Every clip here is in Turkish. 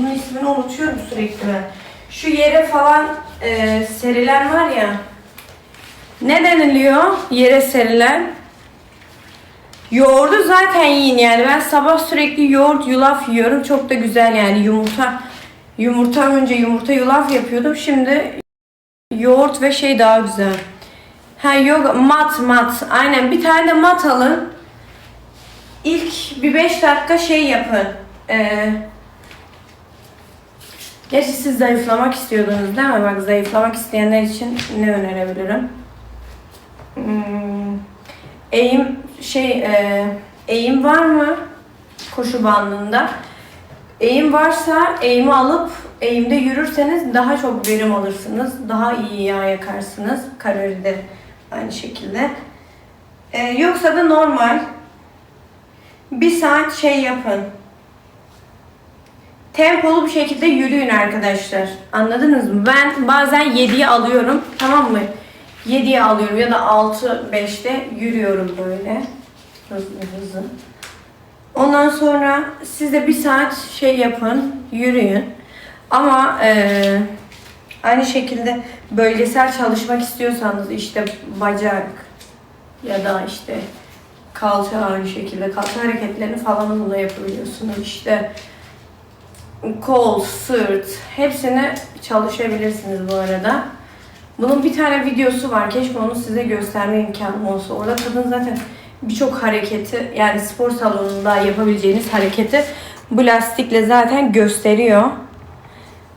Bunun ismini unutuyorum sürekli ben. Şu yere falan e, serilen var ya. Ne deniliyor yere serilen? Yoğurdu zaten yiyin yani. Ben sabah sürekli yoğurt, yulaf yiyorum. Çok da güzel yani yumurta. Yumurta önce yumurta yulaf yapıyordum. Şimdi yoğurt ve şey daha güzel. Ha yok mat mat. Aynen bir tane de mat alın. İlk bir 5 dakika şey yapın. Ee, gerçi siz zayıflamak istiyordunuz değil mi? Bak zayıflamak isteyenler için ne önerebilirim? Hmm, eğim şey e, eğim var mı koşu bandında? Eğim varsa eğimi alıp eğimde yürürseniz daha çok verim alırsınız. Daha iyi yağ yakarsınız. Kalori aynı şekilde. Ee, yoksa da normal. Bir saat şey yapın. Tempolu bir şekilde yürüyün arkadaşlar. Anladınız mı? Ben bazen 7'ye alıyorum. Tamam mı? 7'ye alıyorum ya da 6-5'te yürüyorum böyle. Hızlı hızlı. Ondan sonra siz de bir saat şey yapın, yürüyün. Ama eee, aynı şekilde bölgesel çalışmak istiyorsanız işte bacak ya da işte kalça aynı şekilde kalça hareketlerini falan bununla yapabiliyorsunuz. İşte kol, sırt hepsini çalışabilirsiniz bu arada. Bunun bir tane videosu var. Keşke onu size gösterme imkanım olsa. Orada kadın zaten birçok hareketi yani spor salonunda yapabileceğiniz hareketi bu lastikle zaten gösteriyor.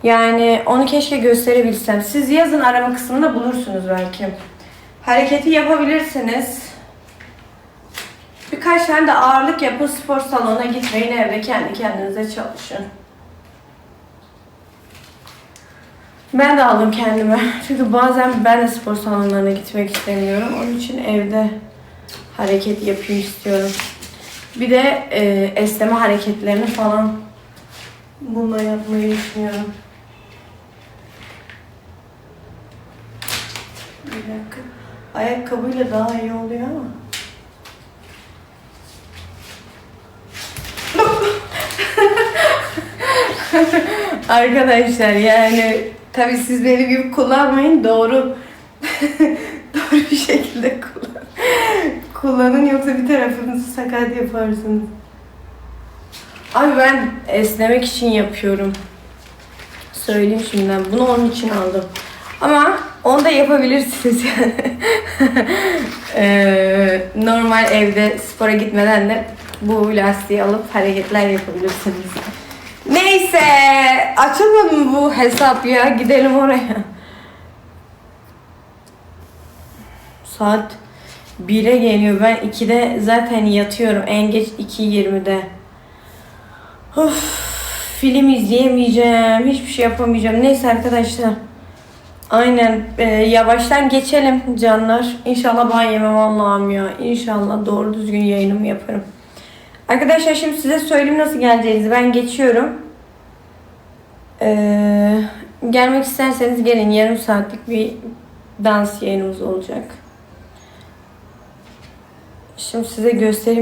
Yani onu keşke gösterebilsem. Siz yazın arama kısmında bulursunuz belki. Hareketi yapabilirsiniz. Birkaç tane de ağırlık yapın spor salonuna gitmeyin evde kendi kendinize çalışın. Ben de aldım kendime. Çünkü bazen ben de spor salonlarına gitmek istemiyorum. Onun için evde hareket yapayım istiyorum. Bir de e, esneme hareketlerini falan bununla yapmayı düşünüyorum. Bir dakika. Ayakkabıyla daha iyi oluyor ama. Arkadaşlar yani tabii siz benim gibi kullanmayın doğru doğru bir şekilde kullan. Kullanın yoksa bir tarafınızı sakat yaparsınız. Abi ben esnemek için yapıyorum. Söyleyeyim şimdiden. Bunu onun için aldım. Ama onu da yapabilirsiniz yani. Ee, normal evde spora gitmeden de bu lastiği alıp hareketler yapabilirsiniz. Açılmadı mı bu hesap ya? Gidelim oraya. Saat 1'e geliyor. Ben 2'de zaten yatıyorum. En geç 2.20'de. Of, film izleyemeyeceğim. Hiçbir şey yapamayacağım. Neyse arkadaşlar. Aynen. e, yavaştan geçelim canlar. İnşallah ban yemem Allah'ım ya. İnşallah doğru düzgün yayınımı yaparım. Arkadaşlar şimdi size söyleyeyim nasıl geleceğinizi. Ben geçiyorum. Ee, gelmek isterseniz gelin. Yarım saatlik bir dans yayınımız olacak. Şimdi size göstereyim